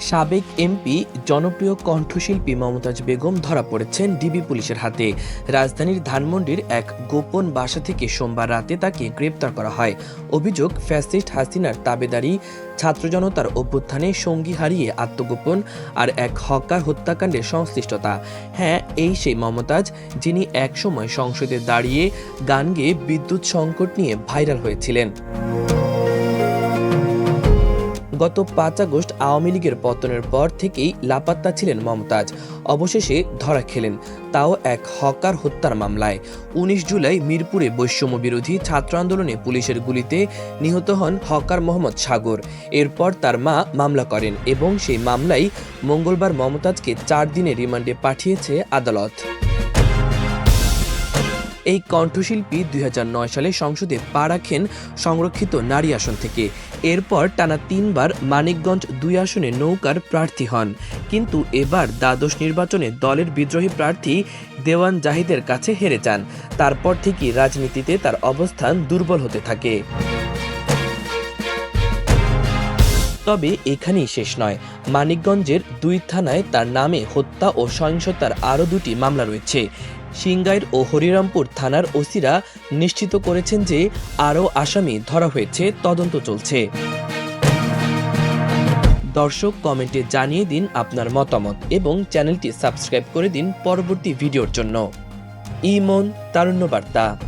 সাবেক এমপি, জনপ্রিয় কণ্ঠশিল্পী মমতাজ বেগম ধরা পড়েছেন ডিবি পুলিশের হাতে। রাজধানীর ধানমন্ডির এক গোপন বাসা থেকে সোমবার রাতে তাকে গ্রেপ্তার করা হয়। অভিযোগ, ফ্যাসিস্ট হাসিনার তাবেদারি, ছাত্র জনতার অভ্যুত্থানে সঙ্গী হারিয়ে আত্মগোপন আর এক হকার হত্যাকাণ্ডের সংশ্লিষ্টতা। হ্যাঁ এই সেই মমতাজ, যিনি একসময় সংসদে দাঁড়িয়ে গান গেয়ে বিদ্যুৎ সংকট নিয়ে ভাইরাল হয়েছিলেন। গত পাঁচ আগস্ট আওয়ামী লীগের পতনের পর থেকেই লাপাত্তা ছিলেন মমতাজ। অবশেষে ধরা খেলেন। তাও এক হকার হত্যার মামলায়। উনিশ জুলাই মিরপুরে বৈষম্য বিরোধী ছাত্র আন্দোলনে পুলিশের গুলিতে নিহত হন হকার মোহাম্মদ সাগর। এরপর তার মা মামলা করেন এবং সেই মামলায় মঙ্গলবার মমতাজকে চার দিনের রিমান্ডে পাঠিয়েছে আদালত। এই কণ্ঠশিল্পী দুই হাজার নয় সালে সংসদে পা রাখেন সংরক্ষিত নারী আসন থেকে। এরপর টানা তিনবার মানিকগঞ্জ দুই আসনে নৌকার প্রার্থী হন। কিন্তু এবার দ্বাদশ নির্বাচনে দলের বিদ্রোহী প্রার্থী দেওয়ান জাহিদের কাছে হেরে যান। তারপর থেকেই রাজনীতিতে তার অবস্থান দুর্বল হতে থাকে। তবে এখানেই শেষ নয়। মানিকগঞ্জের দুই থানায় তার নামে হত্যা ও সহিংসতার আরও দুটি মামলা রয়েছে। সিংগাইর ও হরিরামপুর থানার ওসিরা নিশ্চিত করেছেন যে আরও আসামি ধরা হয়েছে, তদন্ত চলছে। দর্শক, কমেন্টে জানিয়ে দিন আপনার মতামত এবং চ্যানেলটি সাবস্ক্রাইব করে দিন পরবর্তী ভিডিওর জন্য। ইমন, তারুণ্য বার্তা।